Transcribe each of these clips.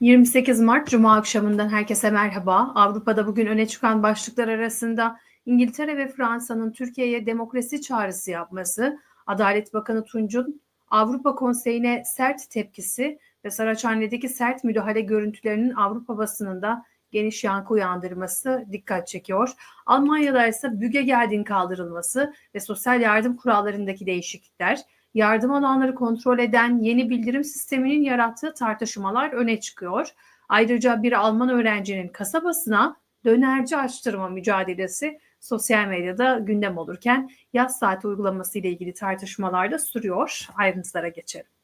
28 Mart Cuma akşamından herkese merhaba. Avrupa'da bugün öne çıkan başlıklar arasında İngiltere ve Fransa'nın Türkiye'ye demokrasi çağrısı yapması, Adalet Bakanı Tunç'un Avrupa Konseyi'ne sert tepkisi ve Saraçhane'deki sert müdahale görüntülerinin Avrupa basınında geniş yankı uyandırması dikkat çekiyor. Almanya'da ise büge geldiğin kaldırılması ve sosyal yardım kurallarındaki değişiklikler, yardım alanları kontrol eden yeni bildirim sisteminin yarattığı tartışmalar öne çıkıyor. Ayrıca bir Alman öğrencinin kasabasına dönerci açtırma mücadelesi sosyal medyada gündem olurken yaz saati uygulaması ile ilgili tartışmalar da sürüyor. Ayrıntılara geçelim.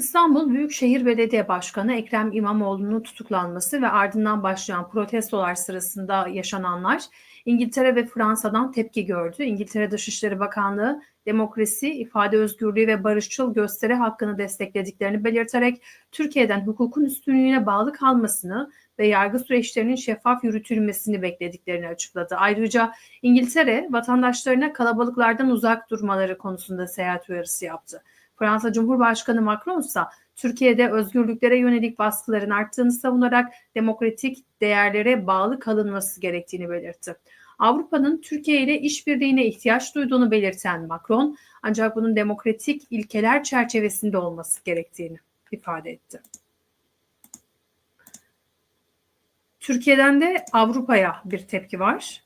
İstanbul Büyükşehir Belediye Başkanı Ekrem İmamoğlu'nun tutuklanması ve ardından başlayan protestolar sırasında yaşananlar İngiltere ve Fransa'dan tepki gördü. İngiltere Dışişleri Bakanlığı demokrasi, ifade özgürlüğü ve barışçıl gösteri hakkını desteklediklerini belirterek Türkiye'den hukukun üstünlüğüne bağlı kalmasını ve yargı süreçlerinin şeffaf yürütülmesini beklediklerini açıkladı. Ayrıca İngiltere vatandaşlarına kalabalıklardan uzak durmaları konusunda seyahat uyarısı yaptı. Fransa Cumhurbaşkanı Macron ise Türkiye'de özgürlüklere yönelik baskıların arttığını savunarak demokratik değerlere bağlı kalınması gerektiğini belirtti. Avrupa'nın Türkiye ile işbirliğine ihtiyaç duyduğunu belirten Macron, ancak bunun demokratik ilkeler çerçevesinde olması gerektiğini ifade etti. Türkiye'den de Avrupa'ya bir tepki var.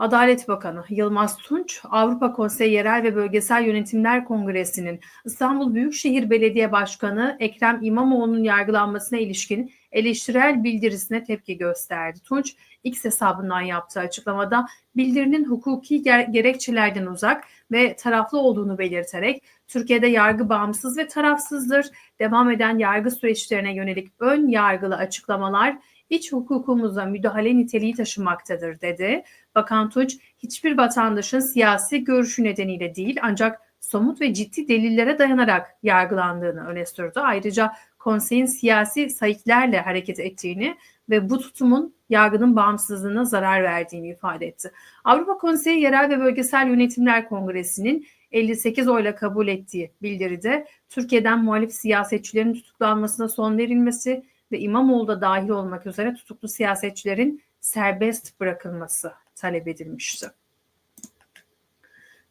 Adalet Bakanı Yılmaz Tunç, Avrupa Konseyi Yerel ve Bölgesel Yönetimler Kongresi'nin İstanbul Büyükşehir Belediye Başkanı Ekrem İmamoğlu'nun yargılanmasına ilişkin eleştirel bildirisine tepki gösterdi. Tunç, X hesabından yaptığı açıklamada bildirinin hukuki gerekçelerden uzak ve taraflı olduğunu belirterek Türkiye'de yargı bağımsız ve tarafsızdır. Devam eden yargı süreçlerine yönelik ön yargılı açıklamalar iç hukukumuza müdahale niteliği taşımaktadır dedi. Bakan Tunç hiçbir vatandaşın siyasi görüşü nedeniyle değil ancak somut ve ciddi delillere dayanarak yargılandığını öne sürdü. Ayrıca konseyin siyasi sayıklarla hareket ettiğini ve bu tutumun yargının bağımsızlığına zarar verdiğini ifade etti. Avrupa Konseyi Yerel ve Bölgesel Yönetimler Kongresi'nin 58 oyla kabul ettiği bildiride Türkiye'den muhalif siyasetçilerin tutuklanmasına son verilmesi ve İmamoğlu da dahil olmak üzere tutuklu siyasetçilerin serbest bırakılması talep edilmişti.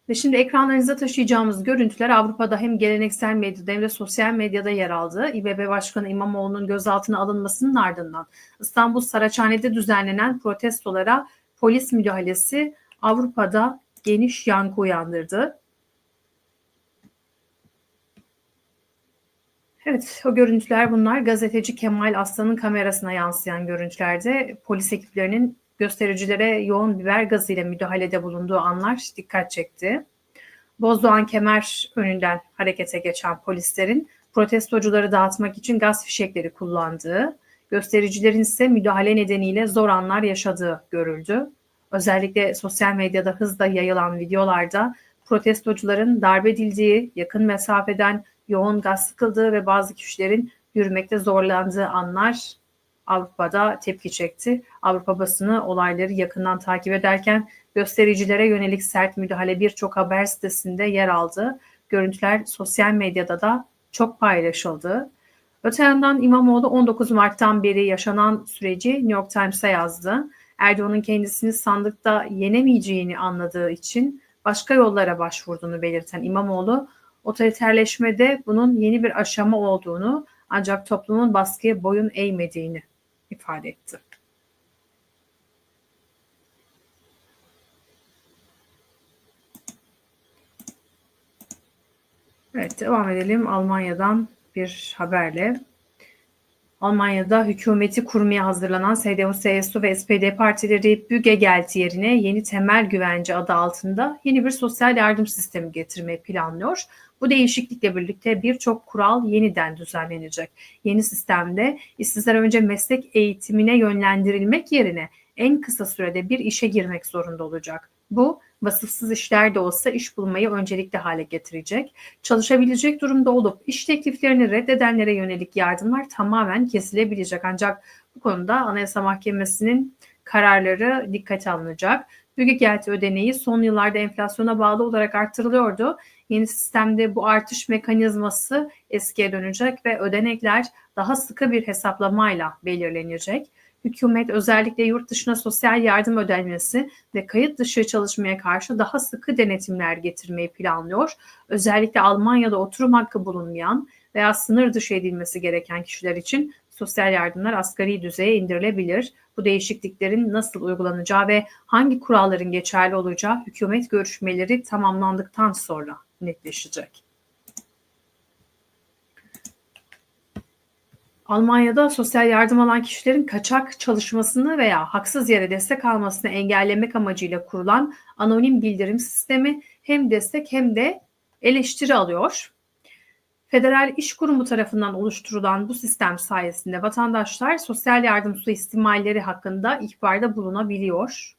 Ve şimdi ekranlarınıza taşıyacağımız görüntüler Avrupa'da hem geleneksel medyada hem de sosyal medyada yer aldı. İBB Başkanı İmamoğlu'nun gözaltına alınmasının ardından İstanbul Saraçhane'de düzenlenen protestolara polis müdahalesi Avrupa'da geniş yankı uyandırdı. Evet, o görüntüler bunlar. Gazeteci Kemal Aslan'ın kamerasına yansıyan görüntülerde polis ekiplerinin göstericilere yoğun biber gazıyla müdahalede bulunduğu anlar dikkat çekti. Bozdoğan Kemer önünden harekete geçen polislerin protestocuları dağıtmak için gaz fişekleri kullandığı, göstericilerin ise müdahale nedeniyle zor anlar yaşadığı görüldü. Özellikle sosyal medyada hızla yayılan videolarda protestocuların darbe edildiği, yakın mesafeden yoğun gaz sıkıldığı ve bazı kişilerin yürümekte zorlandığı anlar Avrupa'da tepki çekti. Avrupa basını olayları yakından takip ederken göstericilere yönelik sert müdahale birçok haber sitesinde yer aldı. Görüntüler sosyal medyada da çok paylaşıldı. Öte yandan İmamoğlu 19 Mart'tan beri yaşanan süreci New York Times'a yazdı. Erdoğan'ın kendisini sandıkta yenemeyeceğini anladığı için başka yollara başvurduğunu belirten İmamoğlu, otoriterleşmede bunun yeni bir aşama olduğunu ancak toplumun baskıya boyun eğmediğini ifade etti. Evet devam edelim Almanya'dan bir haberle. Almanya'da hükümeti kurmaya hazırlanan CDU, CSU ve SPD partileri Bürgergeld yerine yeni temel güvence adı altında yeni bir sosyal yardım sistemi getirmeyi planlıyor. Bu değişiklikle birlikte birçok kural yeniden düzenlenecek. Yeni sistemde işsizler önce meslek eğitimine yönlendirilmek yerine en kısa sürede bir işe girmek zorunda olacak. Bu vasıfsız işler de olsa iş bulmayı öncelikli hale getirecek. Çalışabilecek durumda olup iş tekliflerini reddedenlere yönelik yardımlar tamamen kesilebilecek. Ancak bu konuda Anayasa Mahkemesi'nin kararları dikkate alınacak. Büyük gelti ödeneği son yıllarda enflasyona bağlı olarak arttırılıyordu. Yeni sistemde bu artış mekanizması eskiye dönecek ve ödenekler daha sıkı bir hesaplamayla belirlenecek. Hükümet özellikle yurt dışına sosyal yardım ödenmesi ve kayıt dışı çalışmaya karşı daha sıkı denetimler getirmeyi planlıyor. Özellikle Almanya'da oturum hakkı bulunmayan veya sınır dışı edilmesi gereken kişiler için sosyal yardımlar asgari düzeye indirilebilir. Bu değişikliklerin nasıl uygulanacağı ve hangi kuralların geçerli olacağı hükümet görüşmeleri tamamlandıktan sonra netleşecek. Almanya'da sosyal yardım alan kişilerin kaçak çalışmasını veya haksız yere destek almasını engellemek amacıyla kurulan anonim bildirim sistemi hem destek hem de eleştiri alıyor. Federal İş Kurumu tarafından oluşturulan bu sistem sayesinde vatandaşlar sosyal yardım suistimalleri hakkında ihbarda bulunabiliyor.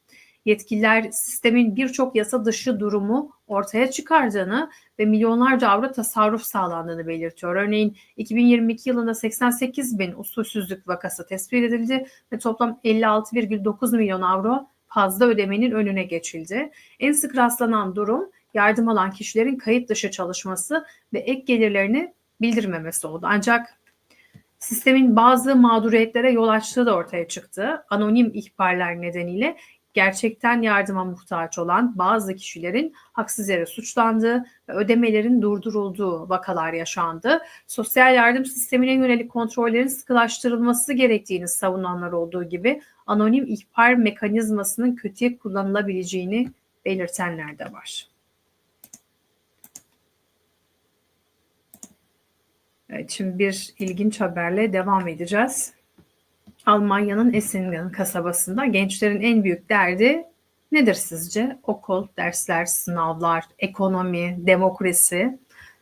Yetkililer sistemin birçok yasa dışı durumu ortaya çıkardığını ve milyonlarca avro tasarruf sağlandığını belirtiyor. Örneğin 2022 yılında 88 bin usulsüzlük vakası tespit edildi ve toplam 56,9 milyon avro fazla ödemenin önüne geçildi. En sık rastlanan durum yardım alan kişilerin kayıt dışı çalışması ve ek gelirlerini bildirmemesi oldu. Ancak sistemin bazı mağduriyetlere yol açtığı da ortaya çıktı. Anonim ihbarlar nedeniyle gerçekten yardıma muhtaç olan bazı kişilerin haksız yere suçlandığı ve ödemelerin durdurulduğu vakalar yaşandı. Sosyal yardım sistemine yönelik kontrollerin sıkılaştırılması gerektiğini savunanlar olduğu gibi anonim ihbar mekanizmasının kötüye kullanılabileceğini belirtenler de var. Evet, şimdi bir ilginç haberle devam edeceğiz. Almanya'nın Essingen kasabasında gençlerin en büyük derdi nedir sizce? Okul, dersler, sınavlar, ekonomi, demokrasi.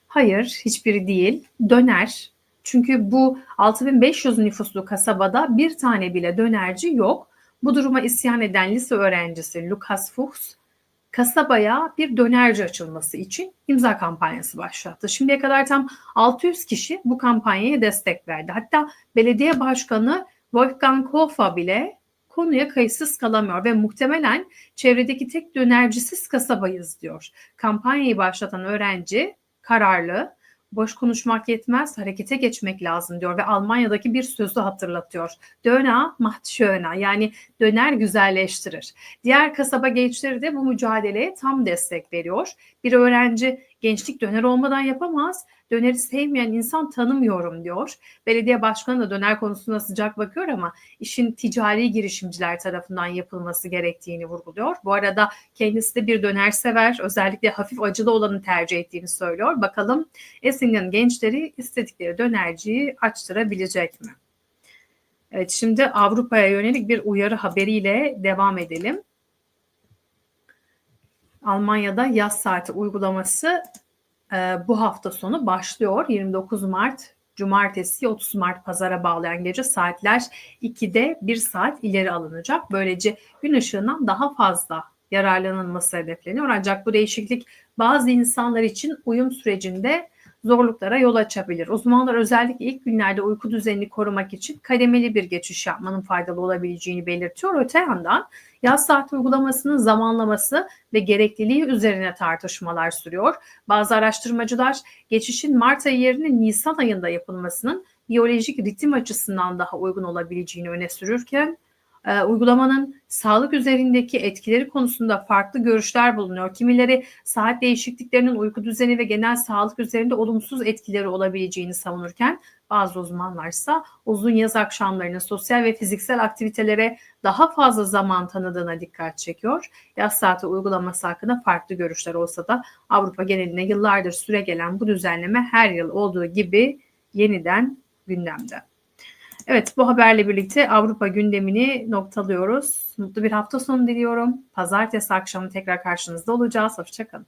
Hayır, hiçbiri değil. Döner. Çünkü bu 6500 nüfuslu kasabada bir tane bile dönerci yok. Bu duruma isyan eden lise öğrencisi Lukas Fuchs kasabaya bir dönerci açılması için imza kampanyası başlattı. Şimdiye kadar tam 600 kişi bu kampanyaya destek verdi. Hatta belediye başkanı Wolfgang Kofa bile konuya kayıtsız kalamıyor ve muhtemelen çevredeki tek dönercisiz kasabayız diyor. Kampanyayı başlatan öğrenci kararlı, boş konuşmak yetmez, harekete geçmek lazım diyor ve Almanya'daki bir sözü hatırlatıyor. Döna macht schöner yani döner güzelleştirir. Diğer kasaba gençleri de bu mücadeleye tam destek veriyor. Bir öğrenci gençlik döner olmadan yapamaz döneri sevmeyen insan tanımıyorum diyor. Belediye başkanı da döner konusuna sıcak bakıyor ama işin ticari girişimciler tarafından yapılması gerektiğini vurguluyor. Bu arada kendisi de bir döner sever. Özellikle hafif acılı olanı tercih ettiğini söylüyor. Bakalım Essingen gençleri istedikleri dönerciyi açtırabilecek mi? Evet şimdi Avrupa'ya yönelik bir uyarı haberiyle devam edelim. Almanya'da yaz saati uygulaması e, bu hafta sonu başlıyor. 29 Mart Cumartesi 30 Mart pazara bağlayan gece saatler 2'de 1 saat ileri alınacak. Böylece gün ışığından daha fazla yararlanılması hedefleniyor. Ancak bu değişiklik bazı insanlar için uyum sürecinde zorluklara yol açabilir. Uzmanlar özellikle ilk günlerde uyku düzenini korumak için kademeli bir geçiş yapmanın faydalı olabileceğini belirtiyor. Öte yandan yaz saat uygulamasının zamanlaması ve gerekliliği üzerine tartışmalar sürüyor. Bazı araştırmacılar geçişin Mart ayı yerine Nisan ayında yapılmasının biyolojik ritim açısından daha uygun olabileceğini öne sürürken e, uygulamanın sağlık üzerindeki etkileri konusunda farklı görüşler bulunuyor. Kimileri saat değişikliklerinin uyku düzeni ve genel sağlık üzerinde olumsuz etkileri olabileceğini savunurken bazı uzmanlarsa uzun yaz akşamlarının sosyal ve fiziksel aktivitelere daha fazla zaman tanıdığına dikkat çekiyor. Yaz saati uygulaması hakkında farklı görüşler olsa da Avrupa genelinde yıllardır süre gelen bu düzenleme her yıl olduğu gibi yeniden gündemde. Evet bu haberle birlikte Avrupa gündemini noktalıyoruz. Mutlu bir hafta sonu diliyorum. Pazartesi akşamı tekrar karşınızda olacağız. Hoşçakalın.